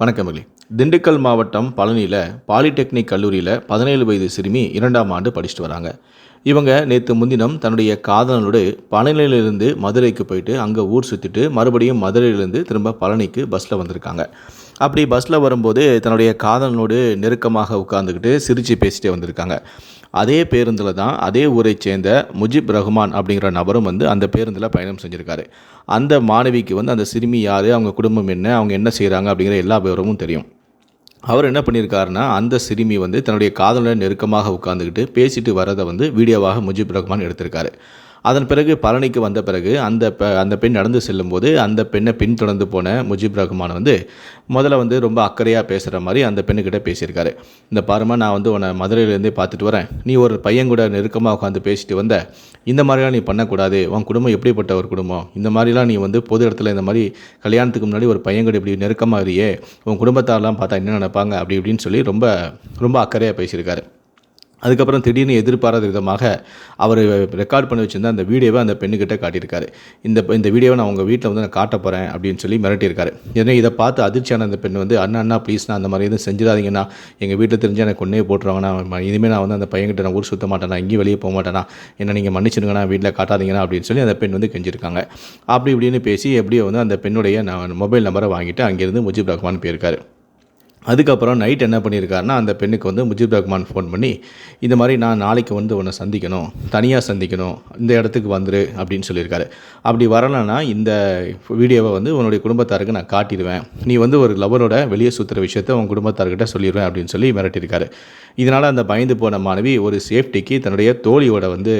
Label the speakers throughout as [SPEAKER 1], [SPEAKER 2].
[SPEAKER 1] வணக்கமில்லை திண்டுக்கல் மாவட்டம் பழனியில் பாலிடெக்னிக் கல்லூரியில் பதினேழு வயது சிறுமி இரண்டாம் ஆண்டு படிச்சுட்டு வராங்க. இவங்க நேற்று முன்தினம் தன்னுடைய காதலனோடு பழனியிலிருந்து மதுரைக்கு போயிட்டு அங்கே ஊர் சுற்றிட்டு மறுபடியும் மதுரையிலேருந்து திரும்ப பழனிக்கு பஸ்ஸில் வந்திருக்காங்க. அப்படி பஸ்ஸில் வரும்போது தன்னுடைய காதலனோடு நெருக்கமாக உட்காந்துக்கிட்டு சிரித்து பேசிட்டே வந்திருக்காங்க. அதே பேருந்தில் தான் அதே ஊரை சேர்ந்த முஜிப் ரஹ்மான் அப்படிங்கிற நபரும் வந்து அந்த பேருந்தில் பயணம் செஞ்சுருக்காரு. அந்த மாணவிக்கு வந்து அந்த சிறுமி யார் அவங்க குடும்பம் என்ன அவங்க என்ன செய்கிறாங்க அப்படிங்கிற எல்லா விவரமும் தெரியும். அவர் என்ன பண்ணியிருக்காருன்னா அந்த சிறுமி வந்து தன்னுடைய காதலுடன் நெருக்கமாக உட்காந்துக்கிட்டு பேசிட்டு வரதை வந்து வீடியோவாக முஜிப் ரஹ்மான் எடுத்திருக்காரு. அதன் பிறகு பழனிக்கு வந்த பிறகு அந்த அந்த பெண் நடந்து செல்லும்போது அந்த பெண்ணை பின்தொடர்ந்து போன முஜிப் ரஹ்மான் வந்து முதல்ல வந்து ரொம்ப அக்கறையாக பேசுகிற மாதிரி அந்த பெண்ணுக்கிட்ட பேசியிருக்காரு. இந்த பாருமா நான் வந்து உன்னை மதுரையிலேருந்தே பார்த்துட்டு வரேன். நீ ஒரு பையன் கூட நெருக்கமாக உட்காந்து பேசிட்டு வந்த இந்த மாதிரிலாம் நீ பண்ணக்கூடாது. உன் குடும்பம் எப்படிப்பட்ட ஒரு குடும்பம்? இந்த மாதிரிலாம் நீ வந்து பொது இடத்துல இந்த மாதிரி கல்யாணத்துக்கு முன்னாடி ஒரு பையன் கூட இப்படி நெருக்கமாக இருக்கியே உன் குடும்பத்தாரெலாம் பார்த்தா என்ன நினைப்பாங்க? அப்படி இப்படின்னு சொல்லி ரொம்ப ரொம்ப அக்கறையாக பேசியிருக்காரு. அதுக்கப்புறம் திடீர்னு எதிர்பாராத விதமாக அவர் ரெக்கார்ட் பண்ணி வச்சுருந்த அந்த வீடியோவை அந்த பெண்ணுக்கிட்ட காட்டியிருக்காரு. இந்த இந்த வீடியோவை நான் உங்கள் வீட்டில் வந்து நான் காட்ட போகிறேன் அப்படின்னு சொல்லி மிரட்டியிருக்காரு. ஏன்னா இதை பார்த்து அதிர்ச்சியான அந்த பெண் வந்து அண்ணா அண்ணா ப்ளீஸ் நான் அந்த மாதிரி எதுவும் செஞ்சிடாதீங்கண்ணா. எங்கள் வீட்டில் தெரிஞ்சு எனக்கு கொண்டே போட்டுருவாங்கண்ணா இனிமேல் நான் வந்து அந்த பையன்கிட்ட நான் ஊர் சுத்த மாட்டேனா. எங்கேயும் வெளியே போக மாட்டேனா. என்ன நீங்கள் மன்னிச்சிருங்கண்ணா வீட்டில் காட்டாதீங்கண்ணா. அப்படின்னு சொல்லி அந்த பெண் வந்து கெஞ்சிருக்காங்க. அப்படி இப்படின்னு பேசி எப்படியோ வந்து அந்த பெண்ணுடைய நான் மொபைல் நம்பரை வாங்கிட்டு அங்கேருந்து முஜிப் ரஹ்மான் போயிருக்காரு. அதுக்கப்புறம் நைட் என்ன பண்ணியிருக்காருன்னா அந்த பெண்ணுக்கு வந்து முஜிப் ரஹ்மான் ஃபோன் பண்ணி இந்த மாதிரி நான் நாளைக்கு வந்து உன்னை சந்திக்கணும். தனியாக சந்திக்கணும். இந்த இடத்துக்கு வந்துரு அப்படின்னு சொல்லியிருக்காரு. அப்படி வரலன்னா இந்த வீடியோவை வந்து உன்னுடைய குடும்பத்தாருக்கு நான் காட்டிடுவேன். நீ வந்து ஒரு லவரோட வெளியே சுற்றுற விஷயத்த உன் குடும்பத்தார்கிட்ட சொல்லிடுவேன் அப்படின்னு சொல்லி மிரட்டியிருக்காரு. இதனால் அந்த பயந்து போன மாணவி ஒரு சேஃப்டிக்கு தன்னுடைய தோழியோட வந்து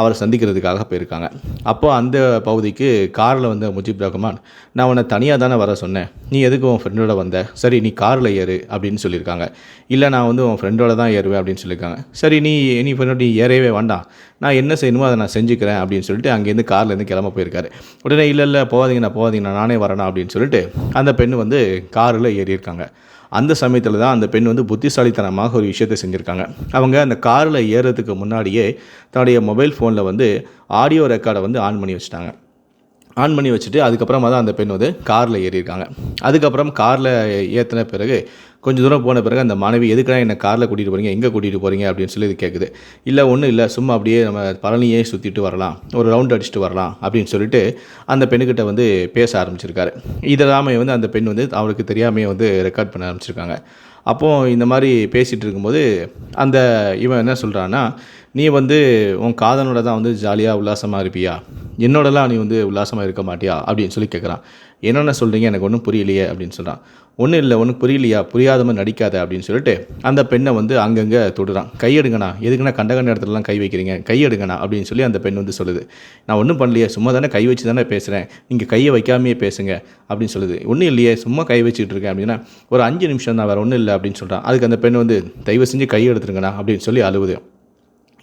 [SPEAKER 1] அவரை சந்திக்கிறதுக்காக போயிருக்காங்க. அப்போது அந்த பகுதிக்கு காரில் வந்த முஜிப் ரஹ்மான் நான் உன்னை தனியாக தானே வர சொன்னேன். நீ எதுக்கு உன் ஃப்ரெண்டோட வந்த? சரி நீ காரில் ஏறு அப்படின்னு சொல்லியிருக்காங்க. இல்லை நான் வந்து உன் ஃப்ரெண்டோட தான் ஏறுவேன் அப்படின்னு சொல்லியிருக்காங்க. சரி நீ நீ ஃப்ரெண்டோட நீ ஏறவே வேண்டாம். நான் என்ன செய்யணுமோ அதை நான் செஞ்சுக்கிறேன் அப்படின்னு சொல்லிட்டு அங்கேருந்து கார்லேருந்து கிளம்ப போயிருக்காரு. உடனே இல்லை இல்லை போகாதீங்க நான் போகாதீங்க நானே வரேனா அப்படின்னு சொல்லிட்டு அந்த பெண் வந்து காரில் ஏறியிருக்காங்க. அந்த சமயத்தில் தான் அந்த பெண் வந்து புத்திசாலித்தனமாக ஒரு விஷயத்தை செஞ்சுருக்காங்க. அவங்க அந்த காரில் ஏறுறதுக்கு முன்னாடியே தன்னுடைய மொபைல் ஃபோனில் வந்து ஆடியோ ரெக்கார்டை வந்து ஆன் பண்ணி வச்சுட்டாங்க. ஆன் பண்ணி வச்சுட்டு அதுக்கப்புறமா தான் அந்த பெண் வந்து காரில் ஏறியிருக்காங்க. அதுக்கப்புறம் காரில் ஏற்றின பிறகு கொஞ்சம் தூரம் போன பிறகு அந்த மாணவி எதுக்குடா என்னை காரில் கூட்டிகிட்டு போகிறீங்க எங்கே கூட்டிகிட்டு போகிறீங்க அப்படின்னு சொல்லி இது கேட்குது இல்லை ஒன்றும் இல்லை. சும்மா அப்படியே நம்ம பழனியே சுற்றிட்டு வரலாம். ஒரு ரவுண்ட் அடிச்சுட்டு வரலாம். அப்படின்னு சொல்லிட்டு அந்த பெண்ணுக்கிட்ட வந்து பேச ஆரம்பிச்சிருக்காரு. இதெல்லாமே வந்து அந்த பெண் வந்து அவருக்கு தெரியாமையே வந்து ரெக்கார்ட் பண்ண ஆரம்பிச்சிருக்காங்க. அப்போது இந்த மாதிரி பேசிகிட்டு இருக்கும்போது அந்த இவன் என்ன சொல்கிறான்னா நீ வந்து உன் காதலோட தான் வந்து ஜாலியாக உல்லாசமாக இருப்பியா? என்னோடலாம் நீ வந்து உல்லாசமாக இருக்க மாட்டியா? அப்படின்னு சொல்லி கேட்குறான் என்னென்ன சொல்கிறீங்க எனக்கு ஒன்றும் புரியலையே அப்படின்னு சொல்கிறான் ஒன்றும் இல்லை ஒன்றும் புரியலையா? புரியாத மாதிரி நடிக்காத அப்படின்னு சொல்லிட்டு அந்த பெண்ணை வந்து அங்கங்கே தொடுறான். கையெடுங்கண்ணா எதுக்குண்ணா கண்ட கண்ட இடத்துலலாம் கை வைக்கிறீங்க? கையெடுங்கண்ணா அப்படின்னு சொல்லி அந்த பெண் வந்து சொல்லுது. நான் ஒன்றும் பண்ணலையே. சும்மா தானே கை வச்சு தானே பேசுகிறேன் நீங்கள் கையை வைக்காமையே பேசுங்க அப்படின்னு சொல்லுது. ஒன்றும் இல்லையே. சும்மா கை வச்சுக்கிட்டு இருக்கேன் அப்படின்னா ஒரு அஞ்சு நிமிஷம் தான் வேறு ஒன்றும் இல்லை அப்படின்னு சொல்கிறான் அதுக்கு அந்த பெண் வந்து தயவு செஞ்சு கை எடுத்துருங்கண்ணா அப்படின்னு சொல்லி அழுவுது.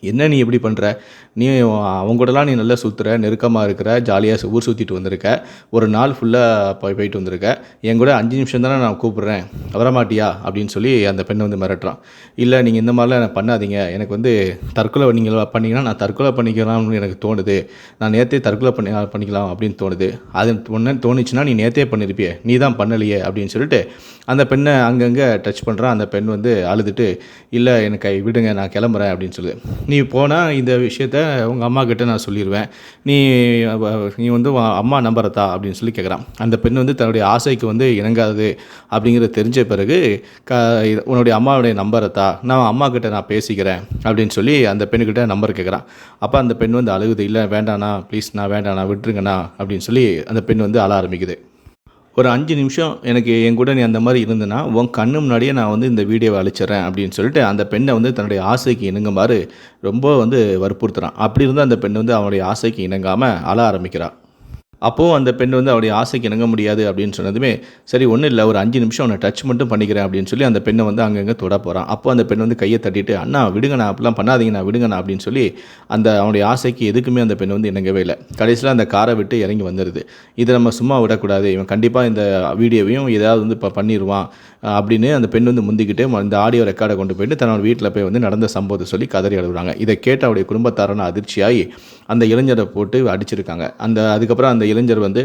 [SPEAKER 1] என்ன நீ எப்படி பண்ணுற நீ அவங்க கூடலாம் நீ நல்லா சுற்றுற நெருக்கமாக இருக்கிற ஜாலியாக ஊர் சுற்றிட்டு வந்திருக்க. ஒரு நாள் ஃபுல்லாக போய் போயிட்டு வந்திருக்க. என் கூட அஞ்சு நிமிஷம் தானே நான் கூப்பிட்றேன். வரமாட்டியா? அப்படின்னு சொல்லி அந்த பெண்ணை வந்து மிரட்டுறான். இல்லை நீங்கள் இந்த மாதிரிலாம் என்ன பண்ணாதீங்க. எனக்கு வந்து தற்கொலை நீங்கள் பண்ணீங்கன்னா நான் தற்கொலை பண்ணிக்கலாம்னு எனக்கு தோணுது. நான் நேற்றே தற்கொலை பண்ணி பண்ணிக்கலாம் அப்படின்னு தோணுது. அது ஒன்று தோணுச்சுன்னா நீ நேற்றே பண்ணியிருப்பியே நீ தான் பண்ணலையே அப்படின்னு சொல்லிட்டு அந்த பெண்ணை அங்கங்கே டச் பண்ணுறான் அந்த பெண் வந்து அழுதுட்டு இல்லை எனக்கு விடுங்க நான் கிளம்புறேன் அப்படின்னு சொல்லுது நீ போனால் இந்த விஷயத்த உங்கள் அம்மா கிட்ட நான் சொல்லிடுவேன் நீ நீ வந்து உன் அம்மா நம்புறதா அப்படின்னு சொல்லி கேட்குறான் அந்த பெண் வந்து தன்னுடைய ஆசைக்கு வந்து இணங்காது அப்படிங்கிறத தெரிஞ்ச பிறகு க உன்னுடைய அம்மாவுடைய நம்பரத்தா நான் அம்மா கிட்ட நான் பேசிக்கிறேன் அப்படின்னு சொல்லி அந்த பெண்ணுக்கிட்ட நம்பர் கேட்குறான் அப்போ அந்த பெண் வந்து அழுகுது இல்லை வேண்டாண்ணா ப்ளீஸ் நான் வேண்டாண்ணா விட்டுருங்கண்ணா அப்படின்னு சொல்லி அந்த பெண் வந்து அழ ஆரம்பிக்குது. ஒரு அஞ்சு நிமிஷம் எனக்கு என் கூட நீ அந்த மாதிரி இருந்தனா உன் கண்ணு முன்னாடியே நான் வந்து இந்த வீடியோவை அழிச்சிட்றேன் அப்படின்னு சொல்லிட்டு அந்த பெண்ணை வந்து தன்னுடைய ஆசைக்கு இணங்குமாறு ரொம்ப வந்து வற்புறுத்துறான். அப்படி இருந்து அந்த பெண் வந்து அவனுடைய ஆசைக்கு இணங்காமல் அழ ஆரம்பிக்கிறான் அப்போது அந்த பெண் வந்து அவருடைய ஆசைக்கு இணங்க முடியாது அப்படின்னு சொன்னதுமே சரி ஒன்றும் இல்லை ஒரு அஞ்சு நிமிஷம் அவனை டச் மட்டும் பண்ணிக்கிறேன் அப்படின்னு சொல்லி அந்த பெண்ணை வந்து அங்கங்கே தொட போகிறான் அப்போ அந்த பெண் வந்து கையை தட்டிட்டு அண்ணா விடுங்கண்ணா அப்படிலாம் பண்ணாதீங்கண்ணா விடுங்கண்ணா அப்படின்னு சொல்லி அந்த அவனுடைய ஆசைக்கு எதுக்குமே அந்த பெண் வந்து இணங்கவே இல்லை. கடைசியில் அந்த காரை விட்டு இறங்கி வந்துடுது இதை நம்ம சும்மா விடக்கூடாது. இவன் கண்டிப்பாக இந்த வீடியோவையும் ஏதாவது வந்து இப்போ பண்ணிடுவான் அப்படின்னு அந்த பெண் வந்து முந்திக்கிட்டு அந்த ஆடியோ ரெக்கார்டை கொண்டு போயிட்டு தன்னோட வீட்டில் போய் வந்து நடந்த சம்பவத்தை சொல்லி கதறி எழுதுறாங்க. இதை கேட்டு அவருடைய குடும்பத்தாரான அதிர்ச்சியாகி அந்த இளைஞரை போட்டு அடிச்சிருக்காங்க. அந்த அதுக்கப்புறம் அந்த இளைஞர் வந்து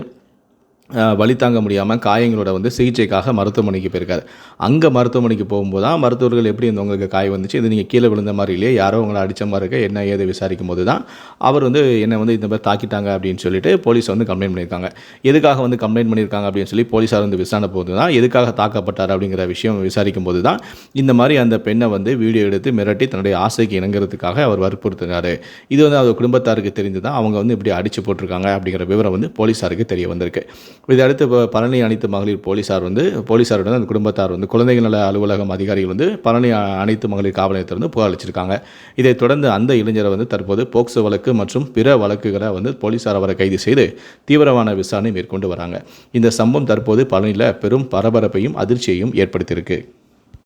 [SPEAKER 1] வழி வலி தாங்க முடியாமல் காயங்களோட வந்து சிகிச்சைக்காக மருத்துவமனைக்கு போயிருக்காரு. அங்கே மருத்துவமனைக்கு போகும்போது தான் மருத்துவர்கள் எப்படி இந்த உங்களுக்கு காய் வந்துச்சு? இது நீங்கள் கீழே விழுந்த மாதிரி இல்லையே? யாரோ உங்களை அடித்த மாதிரி இருக்க? என்ன ஏது விசாரிக்கும் போது தான் அவர் வந்து என்னை வந்து இந்த மாதிரி தாக்கிட்டாங்க அப்படின்னு சொல்லிட்டு போலீஸ் வந்து கம்ப்ளைண்ட் பண்ணியிருக்காங்க. எதுக்காக வந்து கம்ப்ளைண்ட் பண்ணியிருக்காங்க அப்படின்னு சொல்லி போலீஸார் வந்து விசாரணை போது தான் எதுக்காக தாக்கப்பட்டார் அப்படிங்கிற விஷயம் விசாரிக்கும் போது தான் இந்த மாதிரி அந்த பெண்ணை வந்து வீடியோ எடுத்து மிரட்டி தன்னுடைய ஆசைக்கு இணங்குறதுக்காக அவர் வற்புறுத்தினார். இது வந்து அவர் குடும்பத்தாருக்கு தெரிந்து தான் அவங்க வந்து இப்படி அடித்து போட்டிருக்காங்க அப்படிங்கிற விவரம் வந்து போலீஸாருக்கு தெரிய வந்திருக்கு. இதை அடுத்து இப்போ பழனி அனைத்து மகளிர் போலீஸார் வந்து போலீஸாருடன் அந்த குடும்பத்தார் வந்து குழந்தைகள் நல அலுவலகம் அதிகாரிகள் வந்து பழனி அனைத்து மகளிர் காவல் நிலையத்தில் புகார் அளிச்சிருக்காங்க. இதைத் தொடர்ந்து அந்த இளைஞரை வந்து தற்போது போக்சோ வழக்கு மற்றும் பிற வழக்குகளை வந்து போலீஸார் அவரை கைது செய்து தீவிரமான விசாரணை மேற்கொண்டு வராங்க. இந்த சம்பவம் தற்போது பழனியில் பெரும் பரபரப்பையும் அதிர்ச்சியையும் ஏற்படுத்தியிருக்கு.